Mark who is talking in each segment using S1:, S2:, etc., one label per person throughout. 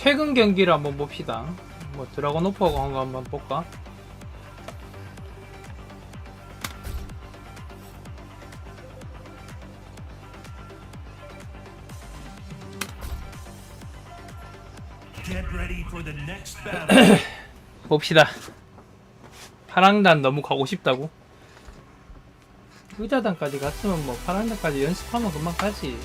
S1: 최근 경기를 한번 봅시다. 뭐 드라곤 오퍼가 한거 한번 볼까? 봅시다. 파랑단 너무 가고 싶다고? 의자단까지 갔으면 뭐 파랑단까지 연습하면 금방 가지.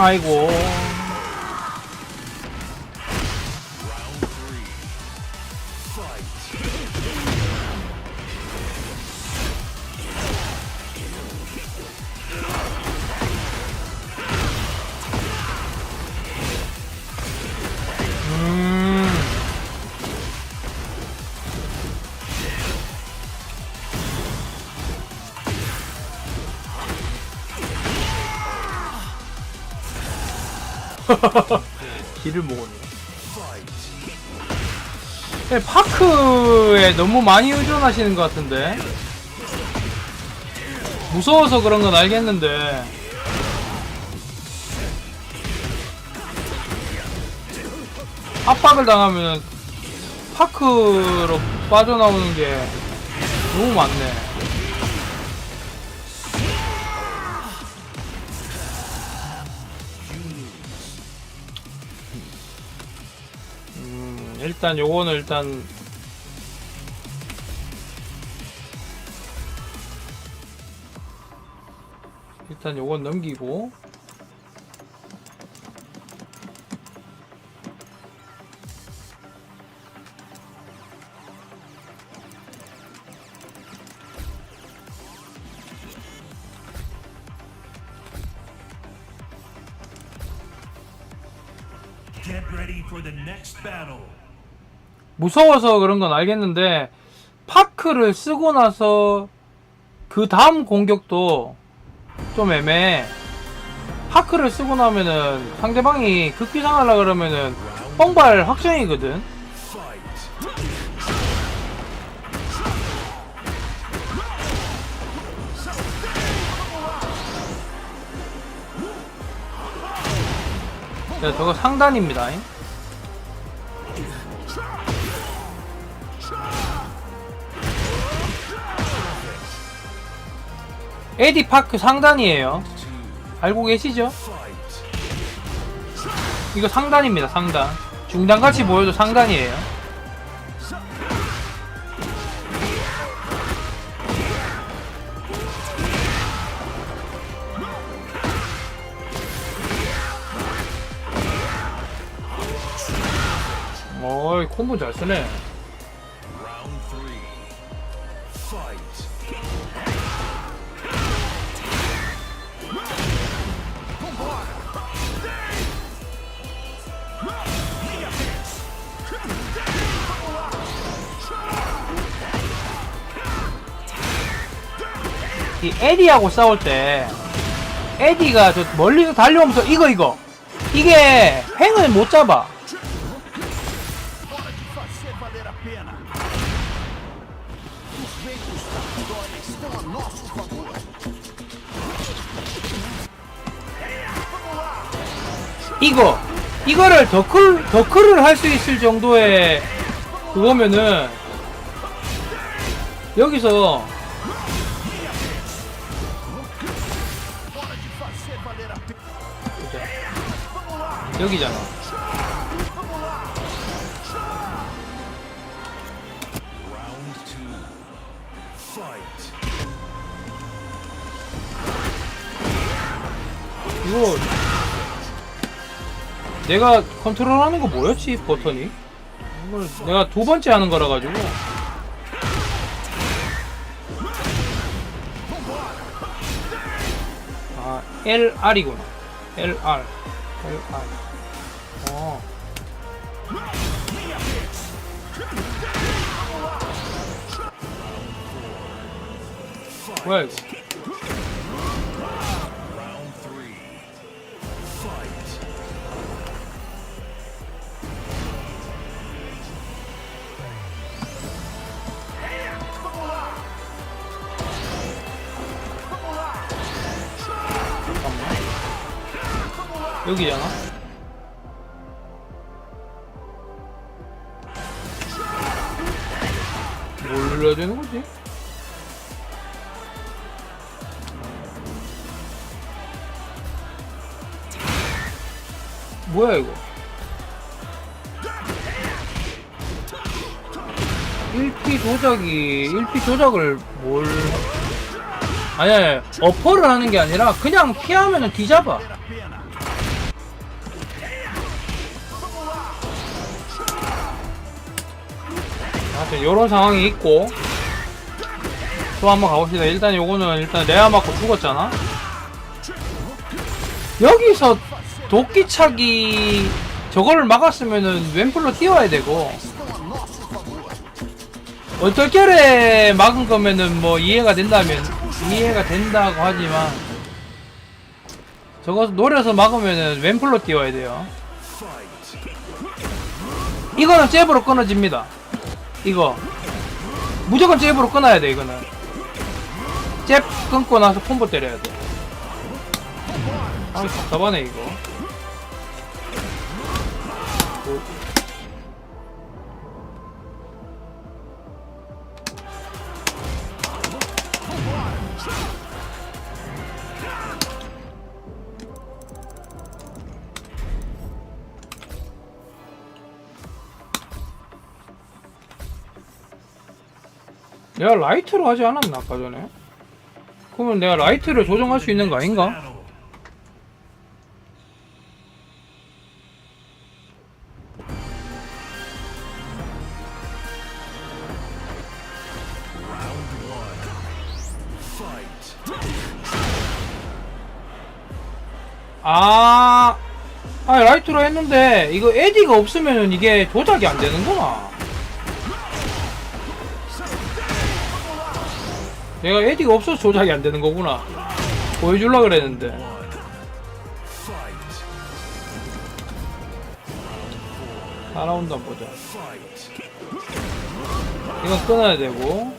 S1: 아이고. 길을 먹었네.
S2: Fight.
S1: 네, 파크에 너무 많이 의존하시는 것 같은데. 무서워서 그런 건 알겠는데. 압박을 당하면 파크로 빠져나오는 게 너무 많네. 일단 요거는 일단 일단 요건 넘기고 무서워서 그런 건 알겠는데 파크를 쓰고 나서 그 다음 공격도 좀 애매해. 파크를 쓰고 나면은 상대방이 극기상하려 그러면은 뻥발 확정이거든. 야, 저거 상단입니다. 에디 파크 상단이에요. 알고 계시죠? 이거 상단입니다. 상단. 중단 같이 보여도 상단이에요. 콤보 잘 쓰네. 에디하고 싸울 때 에디가 저 멀리서 달려오면서 이거 이거 이게 횡을 못 잡아. 이거 이거를 더클 더클을 할 수 있을 정도의 그거면은 여기서 여기잖아. 이거 내가 컨트롤하는 거 뭐였지 버튼이? 내가 두 번째 하는 거라 가지고. 아 LR이구나. LR. LR. 어 뭐야 이거 여기잖아 뭐야 이거? 1피 조작이 1피 조작을 뭘? 아니 아니 어퍼를 하는 게 아니라 그냥 피하면은 뒤잡아. 하여튼 요런 상황이 있고. 또 한번 가봅시다. 일단 요거는 일단 레아 맞고 죽었잖아. 여기서 도끼차기 저거를 막았으면은 왼풀로 뛰어야 되고. 어떨결에 막은 거면은 뭐 이해가 된다면 이해가 된다고 하지만 저거 노려서 막으면은 왼풀로 뛰어야 돼요. 이거는 잽으로 끊어집니다. 이거 무조건 잽으로 끊어야 돼 이거는. 잽 끊고 나서 콤보 때려야 돼. 아 답답하네 이거. 오. 내가 라이트로 하지 않았나 아까 전에? 그러면 내가 라이트를 조정할 수 있는 거 아닌가? 아, 아 라이트로 했는데 이거 에디가 없으면은 이게 조작이 안 되는구나. 내가 에디가 없어서 조작이 안 되는 거구나. 보여줄라 그랬는데. 따라온다 보자. 이건 끊어야 되고.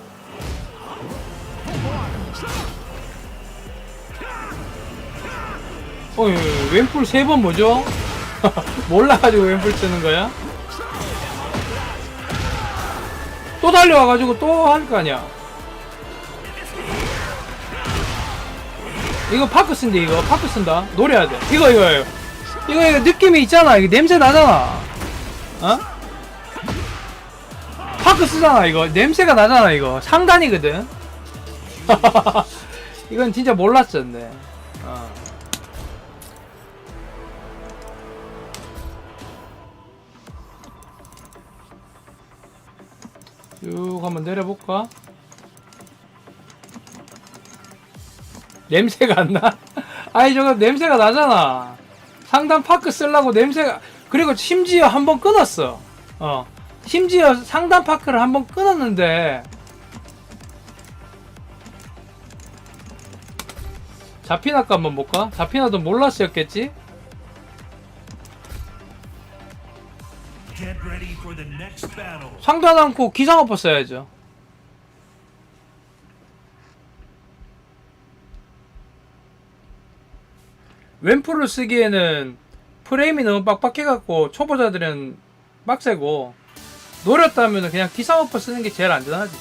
S1: 어, 왼풀 세 번 뭐죠? 몰라가지고 왼풀 쓰는 거야? 또 달려와가지고 또 할 거 아니야? 이거 파크 쓴데 이거. 파크 쓴다. 노려야 돼. 이거 이거 이거. 이거 이거 느낌이 있잖아. 이거 냄새 나잖아. 어? 파크 쓰잖아 이거. 냄새가 나잖아 이거. 상단이거든. 이건 진짜 몰랐었네. 어. 쭉 한번 내려볼까? 냄새가 안 나? 아니 저거 냄새가 나잖아 상단 파크 쓰려고 냄새가 그리고 심지어 한 번 끊었어 어 심지어 상단 파크를 한 번 끊었는데 자피나까 한번 볼까? 자피나도 몰랐었겠지? 상단 않고 기상 엎어 써야죠 왼풀을 쓰기에는 프레임이 너무 빡빡해갖고 초보자들은 빡세고 노렸다면 그냥 기상 엎어 쓰는 게 제일 안전하지.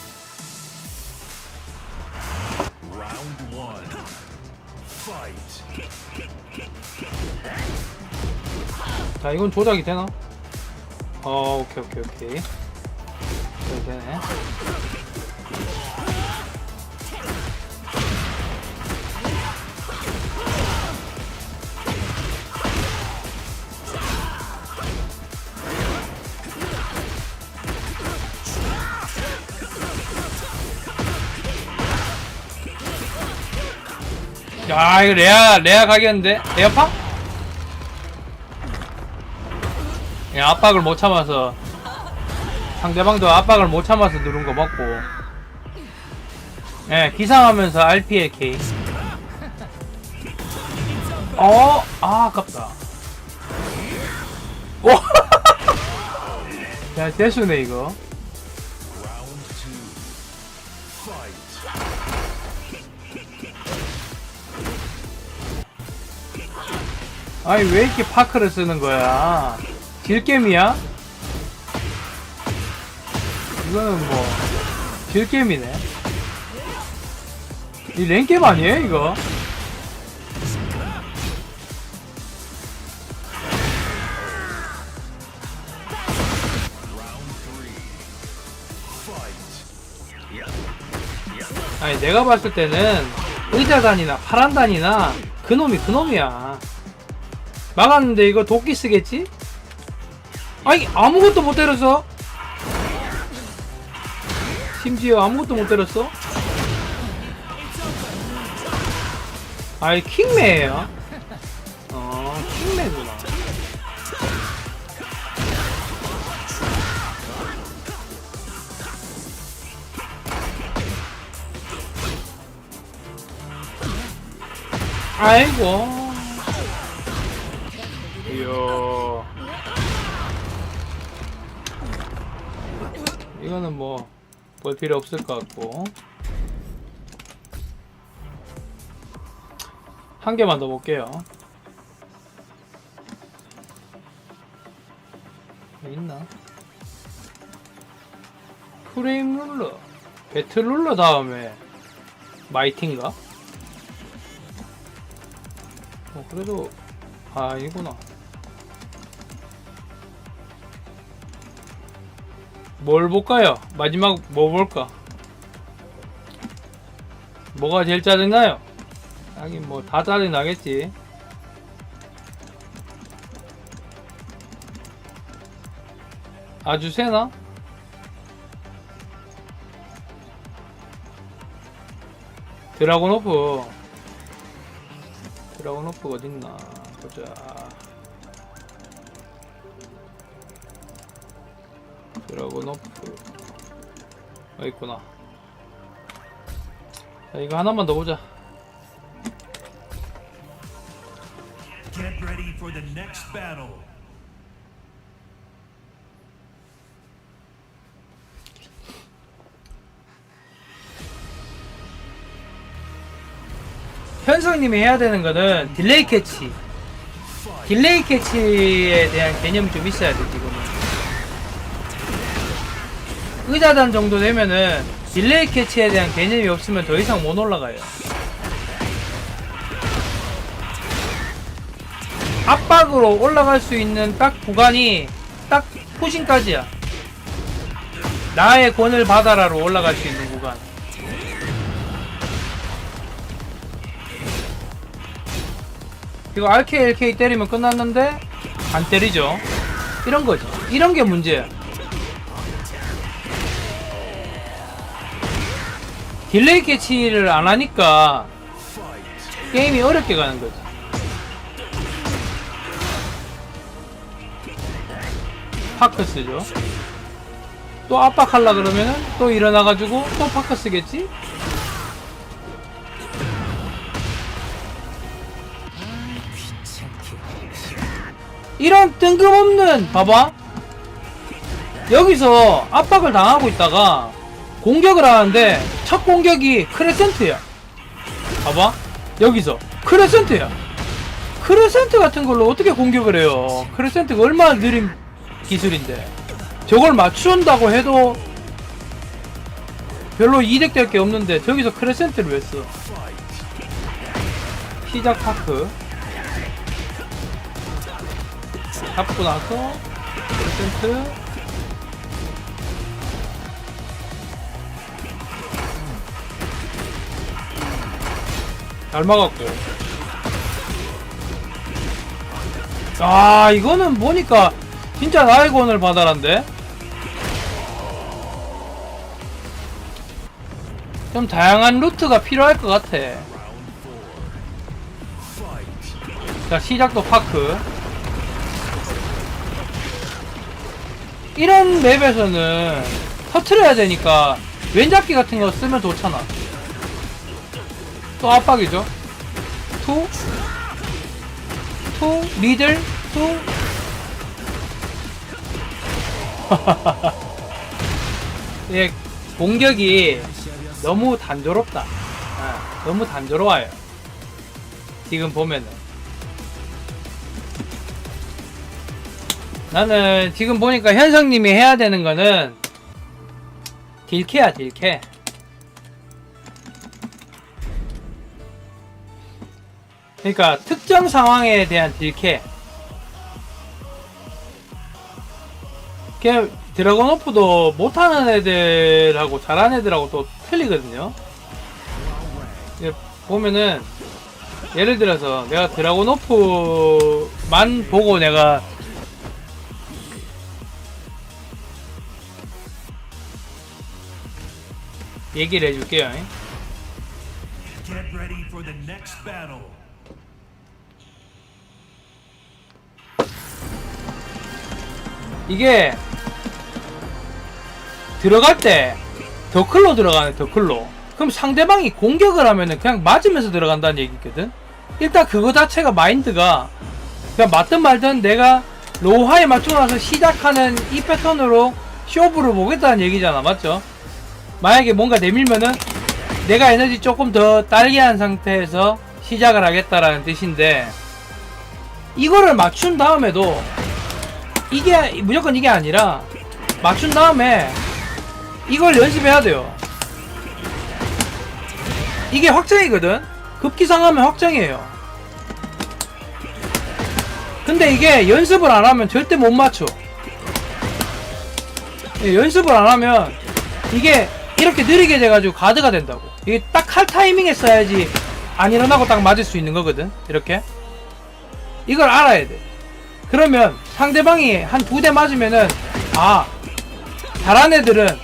S1: 자 이건 조작이 되나? 어 오케이 오케이 오케이. 그래 되네. 야 이거 레아 레아 가격인데? 레아파? 압박을 못 참아서 상대방도 압박을 못 참아서 누른 거 맞고 예 기상하면서 RPLK 어? 아 아깝다 오! 야 대수네 이거 아니 왜 이렇게 파크를 쓰는 거야? 딜겜이야? 이거는 뭐 딜겜이네. 이 랭겜 아니에요 이거? 아니 내가 봤을 때는 의자단이나 파란단이나 그놈이 그놈이야 막았는데 이거 도끼 쓰겠지? 아니 아무것도 못 때렸어? 심지어 아무것도 못 때렸어? 아이 킹매예요? 어 킹매구나. 아이고. 이야 이거는 뭐 볼 필요 없을 것 같고. 한 개만 더 볼게요. 여기 있나? 프레임 룰러. 배틀 룰러 다음에 마이팅가? 어 그래도 아 이구나 뭘 볼까요? 마지막 뭐 볼까? 뭐가 제일 짜증나요? 하긴 뭐 다 짜증 나겠지. 아주 세나? 드라곤 오프. 드라곤 오프 어딨나? 보자. 드라곤 오프 여기 있구나. 자 이거 하나만 더 보자.
S2: Get ready for the next battle.
S1: 현성님이 해야 되는 거는 딜레이 캐치. 딜레이 캐치에 대한 개념이 좀 있어야 돼 지금 의자단 정도 되면은 딜레이 캐치에 대한 개념이 없으면 더 이상 못 올라가요 압박으로 올라갈 수 있는 딱 구간이 딱 포신까지야 나의 권을 받아라로 올라갈 수 있는 구간 이거 RK, LK 때리면 끝났는데 안 때리죠. 이런 거죠. 이런 게 문제야. 딜레이 캐치를 안 하니까 게임이 어렵게 가는 거지. 파크 쓰죠. 또 압박하려 그러면은 또 일어나가지고 또 파크 쓰겠지? 이런 뜬금없는 봐봐 여기서 압박을 당하고 있다가 공격을 하는데 첫 공격이 크레센트야 봐봐. 여기서. 크레센트야. 크레센트 같은 걸로 어떻게 공격을 해요? 크레센트가 얼마나 느린 기술인데. 저걸 맞춘다고 해도 별로 이득될 게 없는데 저기서 크레센트를 왜 써? 시작 파크. 잡고 나서 퍼센트 잘 막았고. 아 이거는 보니까 진짜 권을 받아란데? 좀 다양한 루트가 필요할 것 같아. 자 시작도 파크. 이런 맵에서는 터트려야 되니까 왼잡기 같은 거 쓰면 좋잖아 또 압박이죠 투 투, 미들, 투. 예, 공격이 너무 단조롭다. 아, 너무 단조로워요. 지금 보면은. 나는 지금 보니까 현성님이 해야 되는 거는 딜캐야, 딜캐. 그러니까 특정 상황에 대한 딜캐. 걔 드래곤 오프도 못하는 애들하고 잘하는 애들하고 또 틀리거든요. 보면은 예를 들어서 내가 드래곤 오프만 보고 내가 얘기를 해줄게요. 이게 들어갈 때 더클로 들어가네 더클로. 그럼 상대방이 공격을 하면은 그냥 맞으면서 들어간다는 얘기거든? 일단 그거 자체가 마인드가 그냥 맞든 말든 내가 로하에 맞춰놔서 시작하는 이 패턴으로 쇼부를 보겠다는 얘기잖아 맞죠? 만약에 뭔가 내밀면은 내가 에너지 조금 더 딸게 한 상태에서 시작을 하겠다라는 뜻인데 이거를 맞춘 다음에도 이게 무조건 이게 아니라 맞춘 다음에 이걸 연습해야 돼요. 이게 확정이거든. 급기상하면 확정이에요. 근데 이게 연습을 안 하면 절대 못 맞춰. 예, 연습을 안 하면 이게 이렇게 느리게 돼가지고 가드가 된다고. 이게 딱 할 타이밍에 써야지 안 일어나고 딱 맞을 수 있는 거거든. 이렇게. 이걸 알아야 돼. 그러면 상대방이 한 두 대 맞으면은 아 잘한 애들은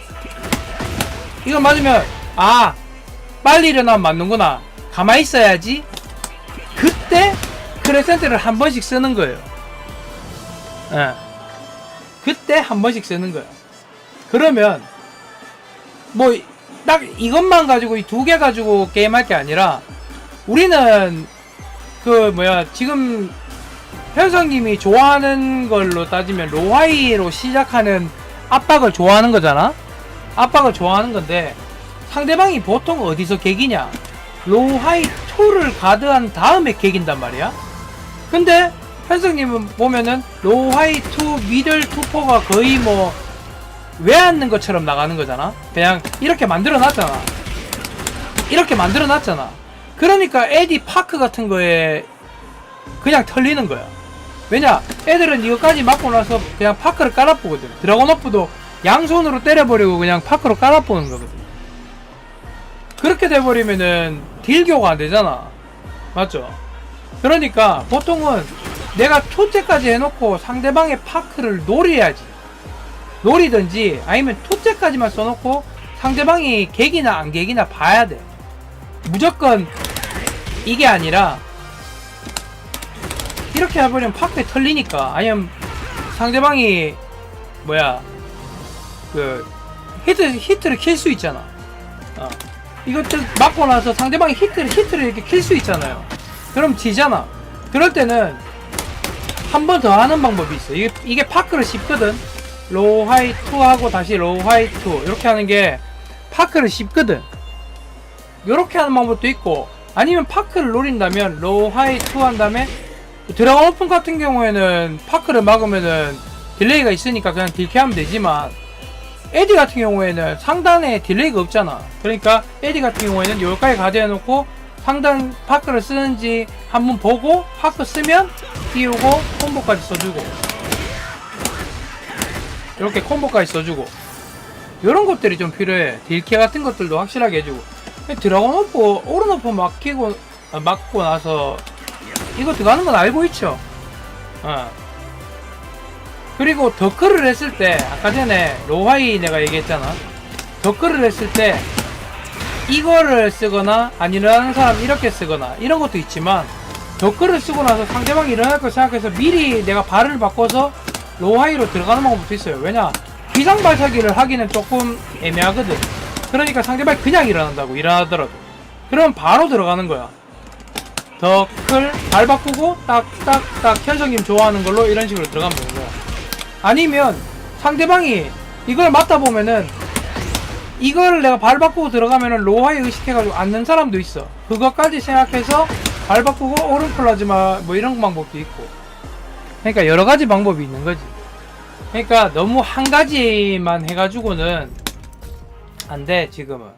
S1: 이거 맞으면 아 빨리 일어나면 맞는구나. 가만히 있어야지. 그때 크레센트를 한 번씩 쓰는 거예요. 예. 그때 한 번씩 쓰는 거예요. 그러면 뭐 딱 이것만 가지고 이 두 개 가지고 게임할 게 아니라 우리는 그 뭐야 지금 현성님이 좋아하는 걸로 따지면 로하이로 시작하는 압박을 좋아하는 거잖아? 압박을 좋아하는 건데 상대방이 보통 어디서 개기냐? 로하이 2를 가드한 다음에 개긴단 말이야? 근데 현성님은 보면은 로하이 2, 미들 2포가 거의 뭐 외앉는 것처럼 나가는 거잖아? 그냥 이렇게 만들어 놨잖아. 이렇게 만들어 놨잖아. 그러니까 에디 파크 같은 거에 그냥 털리는 거야. 왜냐? 애들은 이거까지 맞고 나서 그냥 파크를 깔아보거든. 드래곤 오프도 양손으로 때려버리고 그냥 파크로 깔아보는 거거든. 그렇게 돼버리면은 딜교가 안 되잖아. 맞죠? 그러니까 보통은 내가 초째까지 해놓고 상대방의 파크를 노려야지. 노리든지 아니면 토째까지만 써놓고 상대방이 개기나 안 개기나 봐야 돼. 무조건 이게 아니라 이렇게 해버리면 파크에 털리니까 아니면 상대방이 뭐야 그 히트 히트를 킬 수 있잖아. 어. 이것들 맞고 나서 상대방이 히트를 히트를 이렇게 킬 수 있잖아요. 그럼 지잖아. 그럴 때는 한 번 더 하는 방법이 있어. 이게 이게 파크를 씹거든. 로우 하이 2 하고 다시 로우 하이 2 이렇게 하는 게 파크를 씹거든. 이렇게 하는 방법도 있고 아니면 파크를 노린다면 로우 하이 2한 다음에 드래곤 오픈 같은 경우에는 파크를 막으면은 딜레이가 있으니까 그냥 딜캐하면 되지만 에디 같은 경우에는 상단에 딜레이가 없잖아. 그러니까 에디 같은 경우에는 여기까지 가져놓고 상단 파크를 쓰는지 한번 보고 파크 쓰면 띄우고 콤보까지 써주고 이렇게 콤보까지 써주고 이런 것들이 좀 필요해. 딜캐 같은 것들도 확실하게 해주고 드래곤 오프 오른 오프 막히고 아, 막고 나서 이거 들어가는 건 알고 있죠. 어. 그리고 더크를 했을 때 아까 전에 로하이 내가 얘기했잖아. 더크를 했을 때 이거를 쓰거나 아니라는 사람 이렇게 쓰거나 이런 것도 있지만 덕글을 쓰고 나서 상대방이 일어날 걸 생각해서 미리 내가 발을 바꿔서 로하이로 들어가는 방법도 있어요. 왜냐? 비상 발차기를 하기는 조금 애매하거든. 그러니까 상대방이 그냥 일어난다고, 일어나더라도. 그러면 바로 들어가는 거야. 덕클, 발 바꾸고, 딱딱딱, 현성님 좋아하는 걸로 이런 식으로 들어가면 거야. 아니면 상대방이 이걸 맞다 보면은 이걸 내가 발 바꾸고 들어가면은 로하에 의식해가지고 앉는 사람도 있어. 그것까지 생각해서 발 바꾸고 오른 플라즈마 뭐 이런 방법도 있고. 그러니까 여러 가지 방법이 있는 거지. 그러니까 너무 한 가지만 해가지고는 안 돼, 지금은.